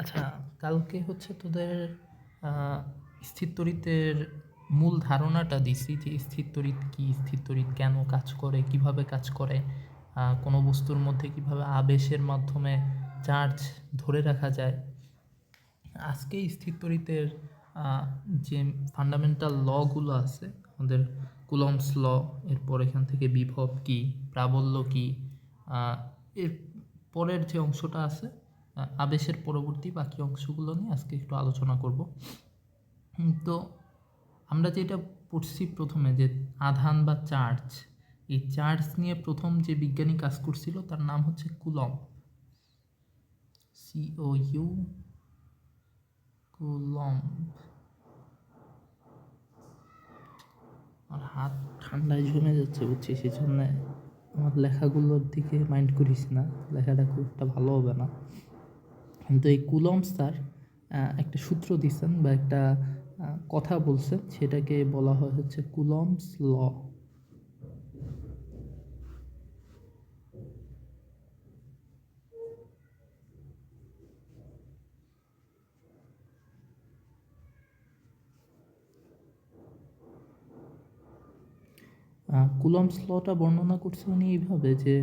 আচ্ছা কালকে হচ্ছে তোদের তড়িতের মূল ধারণাটা দিছি যে স্থির তড়িৎ কি স্থির তড়িৎ কেন কাজ করে, কীভাবে কাজ করে কোনো বস্তুর মধ্যে কীভাবে আবেশের মাধ্যমে চার্জ ধরে রাখা যায়। আজকে স্থির তড়িতের যে ফান্ডামেন্টাল লগুলো আছে, আমাদের কুলমস ল, এরপর এখান থেকে বিভব কি, প্রাবল্য কি এর পরের যে অংশটা আছে আবেশের পরবর্তী বাকি অংশগুলো নিয়ে আজকে একটু আলোচনা করব। তো আমরা যেটা পড়ছি প্রথমে যে আধান বা চার্জ, এই চার্জ নিয়ে প্রথম যে বিজ্ঞানী কাজ করছিল তার নাম হচ্ছে কুলম সিও ইউ কুলম আমার হাত ঠান্ডায় জমে যাচ্ছে বুঝছি সেই জন্য আমার লেখাগুলোর দিকে মাইন্ড করিস না, লেখাটা খুব একটা ভালো হবে না। কিন্তু এই কুলম স্যার একটা সূত্র দিচ্ছেন বা একটা কথা বলছেন সেটাকে বলা হয় হচ্ছে কুলমস ল। কুলমস লটা বর্ণনা করছে উনি এইভাবে যে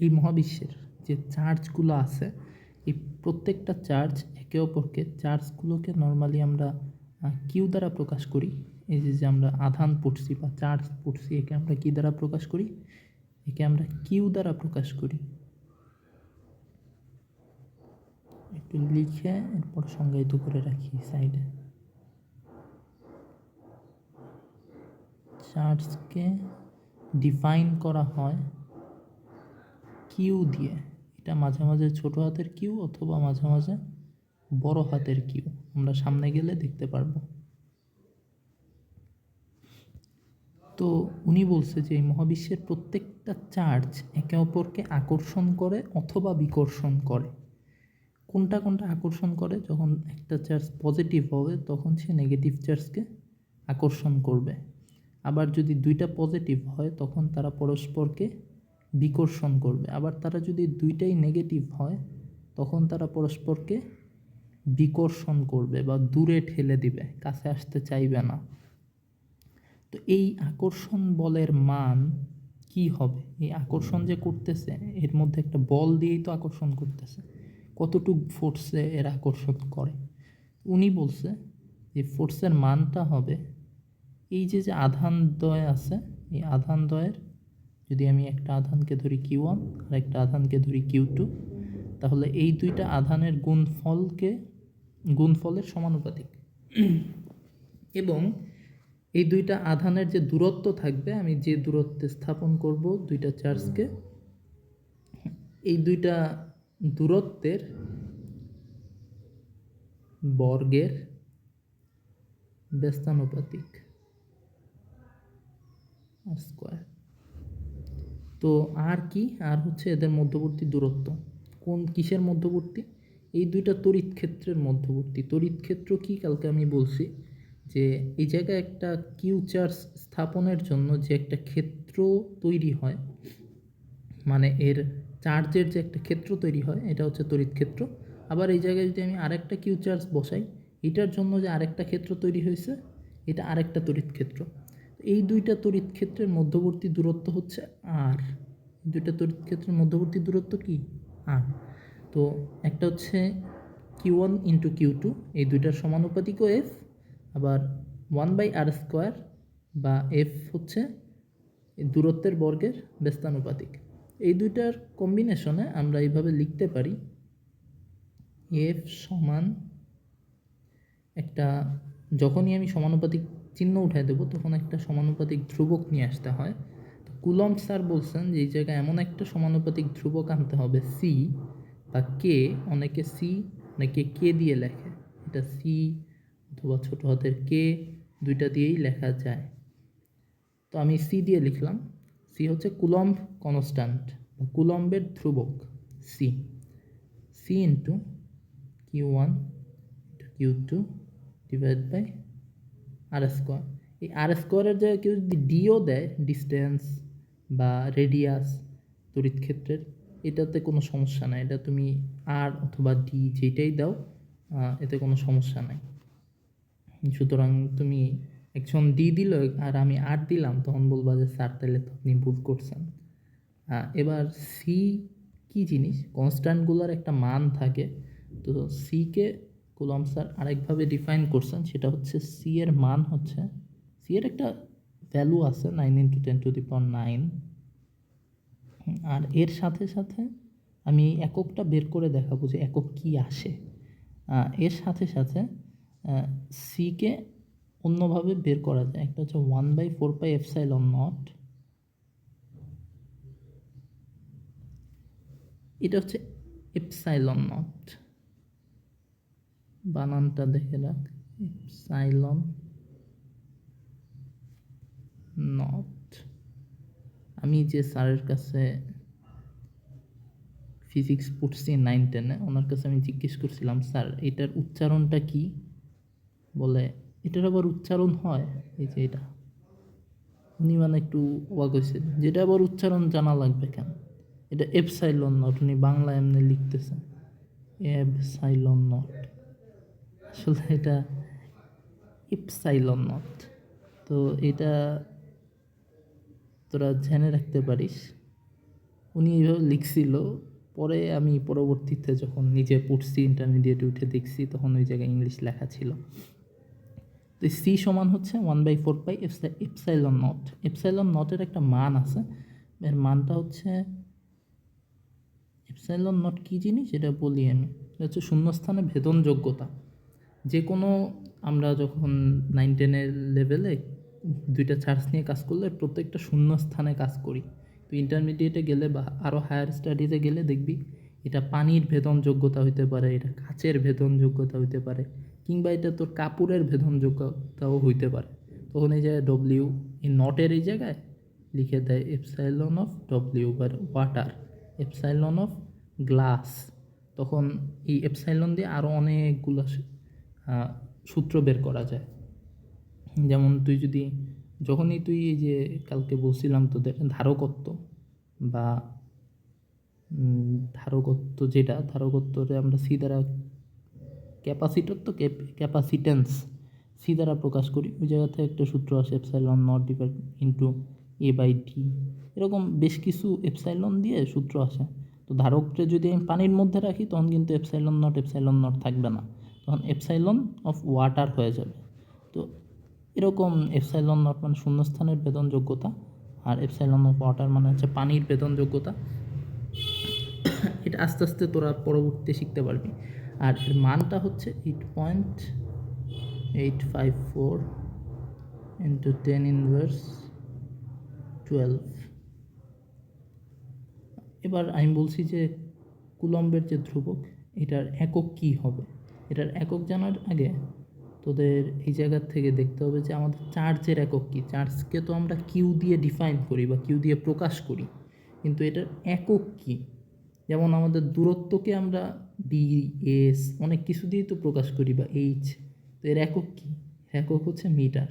এই মহাবিশ্বের যে চার্জগুলো আছে, এই প্রত্যেকটা চার্জ একে অপরকে চার্জগুলোকে নর্মালি আমরা কিউ দ্বারা প্রকাশ করি? এই যে যে আমরা আধান পড়ছি বা চার্জ পড়ছি, একে আমরা কী দ্বারা প্রকাশ করি? একে আমরা কিউ দ্বারা প্রকাশ করি। একটু লিখে এরপর সংজ্ঞায়িত করে রাখি সাইডে চার্জকে ডিফাইন করা হয় কিউ দিয়ে। এটা মাঝে মাঝে ছোট হাতের কিউ অথবা মাঝে মাঝে বড় হাতের কিউ। আমরা সামনে গেলে দেখতে পারব। তো উনি বলছে যে, এই মহাবিশ্বের প্রত্যেকটা চার্জ একে অপরকে আকর্ষণ করে অথবা বিকর্ষণ করে। কোনটা কোনটা আকর্ষণ করে? যখন একটা চার্জ পজিটিভ হবে, তখন সে নেগেটিভ চার্জকে আকর্ষণ করবে। আবার যদি দুইটা পজিটিভ হয়, তখন তারা পরস্পরকে বিকর্ষণ করবে। আবার তারা যদি দুইটাই নেগেটিভ হয়, তখন তারা পরস্পরকে বিকর্ষণ করবে বা দূরে ঠেলে দিবে, কাছে আসতে চাইবে না। তো এই আকর্ষণ বলের মান কি হবে? এই আকর্ষণ যে করতেছে, এর মধ্যে একটা বল দিয়েই তো আকর্ষণ করতেছে। কতটুক ফোর্সে এর আকর্ষণ করে? উনি বলছে যে ফোর্সের মানটা হবে, এই যে যে আধান দয় আছে, এই আধান দ্বয়ের যদি আমি একটা আধানকে ধরি কিউ ওয়ান আর একটা আধানকে ধরি কিউ টু, তাহলে এই দুইটা আধানের গুণফলকে, গুণফলের সমানুপাতিক। এবং এই দুইটা আধানের যে দূরত্ব থাকবে, আমি যে দূরত্বে স্থাপন করব, দুইটা চার্জকে, এই দুইটা দূরত্বের বর্গের ব্যস্তানুপাতিক স্কোয়ার তো আর কি? আর হচ্ছে এদের মধ্যবর্তী দূরত্ব। কোন কিসের মধ্যবর্তী? এই দুইটা তড়িৎ ক্ষেত্রের মধ্যবর্তী। তড়িৎ ক্ষেত্র কি? কালকে আমি বলছি যে এই জায়গায় একটা কিউ চার্জ স্থাপনের জন্য যে একটা ক্ষেত্র তৈরি হয় মানে এর চার্জের যে একটা ক্ষেত্র তৈরি হয়, এটা হচ্ছে তড়িৎ ক্ষেত্র। আবার এই জায়গায় যদি আমি আরেকটা কিউ চার্জ বসাই, এটার জন্য যে আরেকটা ক্ষেত্র তৈরি হয়েছে, এটা আরেকটা তড়িৎ ক্ষেত্র। এই দুইটা তড়িৎ ক্ষেত্রের মধ্যবর্তী দূরত্ব হচ্ছে আর। দুইটা তড়িৎ ক্ষেত্রের মধ্যবর্তী দূরত্ব কি? আর। তো একটা হচ্ছে Q one into Q two, এই দুইটার সমানুপাতিকও এফ। আবার ওয়ান বাই আর স্কোয়ার বা এফ হচ্ছে দূরত্বের বর্গের ব্যস্তানুপাতিক। এই দুইটার কম্বিনেশনে আমরা এইভাবে লিখতে পারি এফ সমান একটা, যখনই আমি সমানুপাতিক চিহ্ন উঠাই দেবো, তখন একটা সমানুপাতিক ধ্রুবক নিয়ে আসতে হয়। তো কুলম স্যার বলছেন যে এই জায়গায় এমন একটা সমানুপাতিক ধ্রুবক আনতে হবে সি বা কে অনেকে সি অনেকে কে দিয়ে লেখে। এটা সি অথবা ছোটো হাতের কে দুইটা দিয়েই লেখা যায়। তো আমি সি দিয়ে লিখলাম। সি হচ্ছে কুলম্ব কনস্ট্যান্ট, বা কুলম্বের ধ্রুবক C C into Q one Q two divide by R square এই আর স্কোয়ারের জায়গায় কেউ যদি ডিও দেয় ডিস্টেন্স বা রেডিয়াস তড়িৎ ক্ষেত্রের, এটাতে কোনো সমস্যা নাই। এটা তুমি আর অথবা ডি যেটাই দাও এতে কোনো সমস্যা নাই। সুতরাং তুমি একজন ডি দিল আর আমি আর দিলাম, তখন বলবা যে, স্যার, তাহলে তো আপনি ভুল করছেন। এবার সি কি জিনিস? কনস্ট্যান্টগুলোর একটা মান থাকে। তো সিকে কুলম স্যার আরেকভাবে ডিফাইন করছেন, সেটা হচ্ছে সি এর মান হচ্ছে সি এর একটা ভ্যালু আছে nine into ten to the power nine আর এর সাথে সাথে আমি এককটা বের করে দেখাবো যে একক কি আসে। এর সাথে সাথে সিকে অন্যভাবে বের করা যায়। একটা হচ্ছে one by four pi epsilon not এটা হচ্ছে এপসাইলন নট বানানটা দেখে রাখ। সাইলন নট আমি যে স্যারের কাছে ফিজিক্স পড়ছি নাইন টেনে ওনার কাছে আমি জিজ্ঞেস করছিলাম, স্যার, এটার উচ্চারণটা কি? বলে, এটার আবার উচ্চারণ হয়? এই যে এটা। উনি মানে একটু অবাক হয়েছে, যেটা আবার উচ্চারণ জানা লাগবে কেন? এটা এফ সাইলন নট উনি বাংলা এমনি লিখতেছেন। এফ সাইলন নট আসলে এটা ইপসাইলন নট। তো এটা তোরা জেনে রাখতে পারিস। উনি এইভাবে লিখছিল, পরে আমি পরবর্তীতে যখন নিজে পড়ছি ইন্টারমিডিয়েটে উঠে দেখছি, তখন ওই জায়গায় ইংলিশ লেখা ছিল। তো সি সমান হচ্ছে one by four pi epsilon not epsilon নটের একটা মান আছে। এর মানটা হচ্ছে এপসাইলন নট কী জিনিস? এটা বলি আমি এটা হচ্ছে শূন্যস্থানে ভেদন যোগ্যতা যে কোনো আমরা যখন নাইন টেনের লেভেলে দুইটা চার্জ নিয়ে কাজ করলে প্রত্যেকটা শূন্য স্থানে কাজ করি। তো ইন্টারমিডিয়েটে গেলে বা আরও হায়ার স্টাডিজে গেলে দেখবি এটা পানির ভেদন যোগ্যতা হইতে পারে, এটা কাচের ভেদন যোগ্যতা হইতে পারে, কিংবা এটা তোর কাপড়ের ভেদন যোগ্যতাও হইতে পারে। তখন এই জায়গায় ডব্লিউ এই নটের এই জায়গায় লিখে দেয় এপসাইলন অফ ডব্লিউ বা ওয়াটার এপসাইলন অফ গ্লাস তখন এই এপসাইলন দিয়ে আরও অনেকগুলো সূত্র বের করা যায়। যেমন তুই যদি, যখনই তুই এই যে কালকে বলছিলাম তোদের ধারকত্ব বা ধারকত্ব যেটা, ধারকত্বরে আমরা সি দ্বারা ক্যাপাসিটর তো ক্যাপাসিটেন্স সি দ্বারা প্রকাশ করি। ওই জায়গা থেকে একটা সূত্র আসে epsilon not divide into A by D. এরকম বেশ কিছু এপসাইলন দিয়ে সূত্র আসে। তো ধারকটা যদি আমি পানির মধ্যে রাখি, তখন কিন্তু এপসাইলন নট এপসাইলন নট থাকবে না। তখন এপসাইলন অফ ওয়াটার হয়ে যাবে। তো এরকম এপসাইলন নট মানে শূন্যস্থানের বেদন যোগ্যতা আর এপসাইলন অফ ওয়াটার মানে হচ্ছে পানির বেদন যোগ্যতা। এটা আস্তে আস্তে তোরা পরবর্তীতে শিখতে পারবি। আর এর মানটা হচ্ছে eight point eight five four into ten inverse twelve এবার আমি বলছি যে কুলম্বের যে ধ্রুবক, এটার একক কী হবে? এটার একক জানার আগে তোদের এই জায়গার থেকে দেখতে হবে যে আমাদের চার্জের একক কী। চার্জকে তো আমরা কিউ দিয়ে ডিফাইন করি বা কিউ দিয়ে প্রকাশ করি। কিন্তু এটার একক কী? যেমন আমাদের দূরত্বকে আমরা ডি এস অনেক কিছু দিয়েই তো প্রকাশ করি বা এইচ তো এর একক কী? একক হচ্ছে মিটার।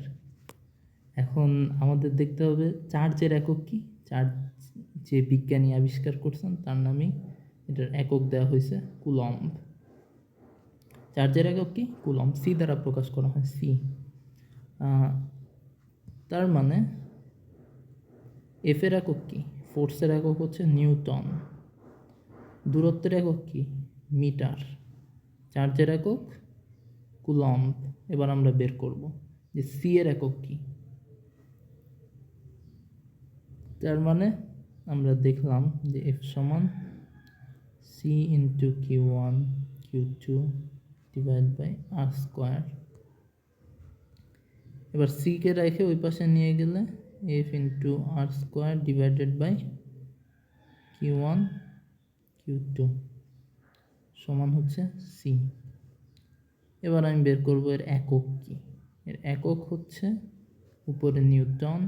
এখন আমাদের দেখতে হবে চার্জের একক কী? চার্জ যে বিজ্ঞানী আবিষ্কার করছেন তার নামেই এটার একক দেওয়া হয়েছে কুলম্ব। চার্জের একক কি? কুলম সি দ্বারা প্রকাশ করা হয়, সি। তার মানে এফের একক কি? ফোর্সের একক হচ্ছে নিউটন। দূরত্বের একক কি? মিটার। চার্জের একক, কুলম্ব। এবার আমরা বের করব যে সি এর একক কি। তার মানে আমরা দেখলাম যে এফ সমান C into Q one, Q two divide by R square এবার সিকে রেখে ওই পাশে নিয়ে গেলে F into R square divided by Q one Q two সমান হচ্ছে সি এবার আমি বের করব এর একক কি। এর একক হচ্ছে উপরে newton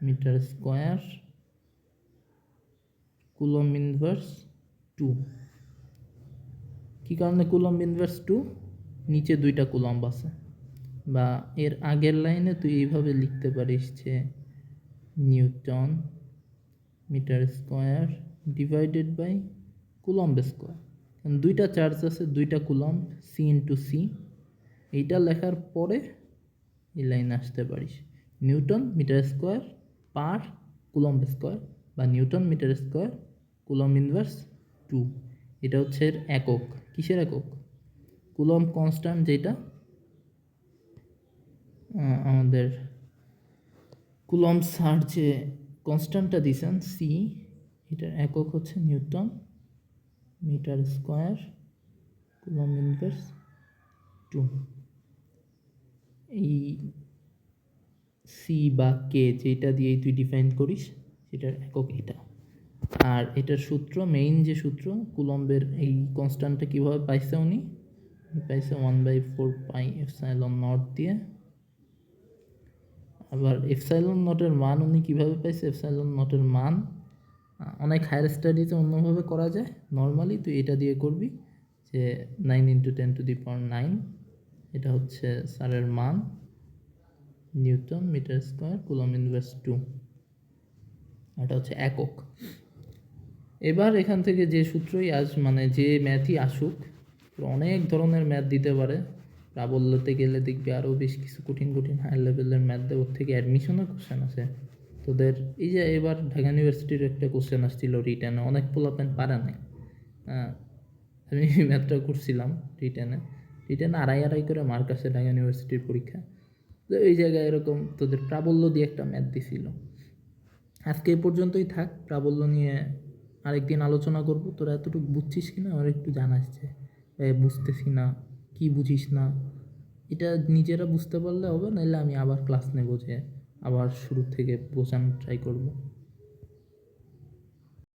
metre square coulomb inverse two কী কারণে কুলম্ব ইনভার্স টু নিচে দুইটা কুলম্ব আছে। বা এর আগের লাইনে তুই এইভাবে লিখতে পারিস যে newton metre square divided by coulomb square. কারণ দুইটা চার্জ আছে, দুইটা কুলম্ব সি ইন্টু সি এইটা লেখার পরে এই লাইন আসতে পারিস। Newton metre square per coulomb square বা newton metre square coulomb inverse two এটা হচ্ছে এর একক। কিসের একক? কুলম কনস্ট্যান্ট যেটা আমাদের কুলম সার যে কনস্ট্যান্টটা দিয়েছেন সি এটার একক হচ্ছে newton, metre square, coulomb inverse two. এই সি বা কে যেটা দিয়ে তুই ডিফাইন করিস, সেটার একক এটা। আর এটার সূত্র মেইন যে সূত্র, কুলম্বের এই কনস্ট্যান্টটা কীভাবে পাইছে উনি? পাইছে one by four pi epsilon not দিয়ে। আবার এফসাইলন নটের মান উনি কীভাবে পাইছে? এফসাইলন নটের মান অনেক হায়ার স্টাডিজে অন্যভাবে করা যায় নর্মালি তুই এটা দিয়ে করবি যে nine into ten to the power nine এটা হচ্ছে স্যারের মান, newton metre square coulomb inverse two এটা হচ্ছে একক। এবার এখান থেকে যে সূত্রই আস মানে যে ম্যাথই আসুক অনেক ধরনের ম্যাথ দিতে পারে। প্রাবল্যতে গেলে দেখবি আরও বেশ কিছু কঠিন কঠিন হাই লেভেলের ম্যাথ দেয়। ওর থেকে অ্যাডমিশনের কোশ্চেন আছে তোদের এই যে এবার ঢাকা ইউনিভার্সিটির একটা কোশ্চেন আসছিল রিটার্নে অনেক পোলাপেন পারে হ্যাঁ, আমি ম্যাথটা করছিলাম রিটার্নে রিটার্নে আড়াই আড়াই করে মার্ক আসে ঢাকা ইউনিভার্সিটির পরীক্ষা। তো এই জায়গায় এরকম তোদের প্রাবল্য দিয়ে একটা ম্যাথ দিছিল। আজকে এই পর্যন্তই থাক। প্রাবল্য নিয়ে আরেকদিন আলোচনা করব। তোরা এতটুকু বুঝছিস কি না আমার একটু জানাস যে বুঝতেছি না। কি বুঝিস না? এটা নিজেরা বুঝতে পারলে হবে নাহলে আমি আবার ক্লাস নেব যে আবার শুরু থেকে বোঝানোর ট্রাই করব।